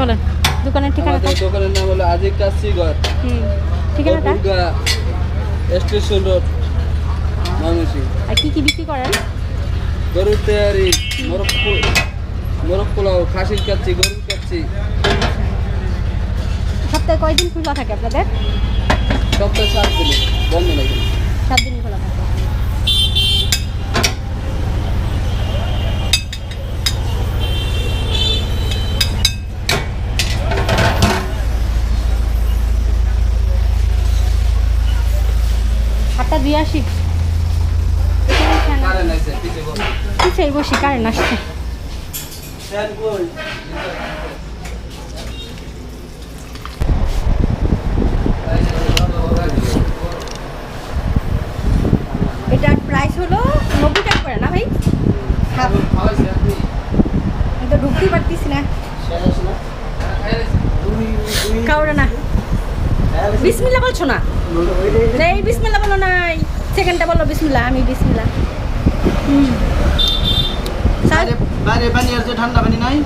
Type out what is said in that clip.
বলেন দোকানের ঠিকানাটা দোকানের নাম হলো আজিক কাশিগড়। হুম ঠিকানাটা স্টেশন রোড ময়মনসিং আর কি কি বিক্রি করেন? গরুর তেয়ারি মোরগ মোরগ পোলাও খাসির কাচ্ছি গরুর কাচ্ছি সপ্তাহে কয়দিন খোলা থাকে আপনাদের? সপ্তাহে সাত দিনে বন্ধ নাকি সাত দিন খোলা থাকে আছে পিছে বল পিছিয়ে বসি কারেন্ট আসছে। এটার প্রাইস হলো নব্বই টাকা করে না ভাই? হাফ। আমি তো ঢুকতেই পারতেছি না। দুই দুই কাউরে না। বিসমিল্লা বলছো না? এই বিসমিল্লা বলো নাই। সেকেন্ডটা বলো বিসমিল্লা আমি বিসমিল্লা বাইরে বাইরে পানি আছে ঠান্ডা পানি নাই।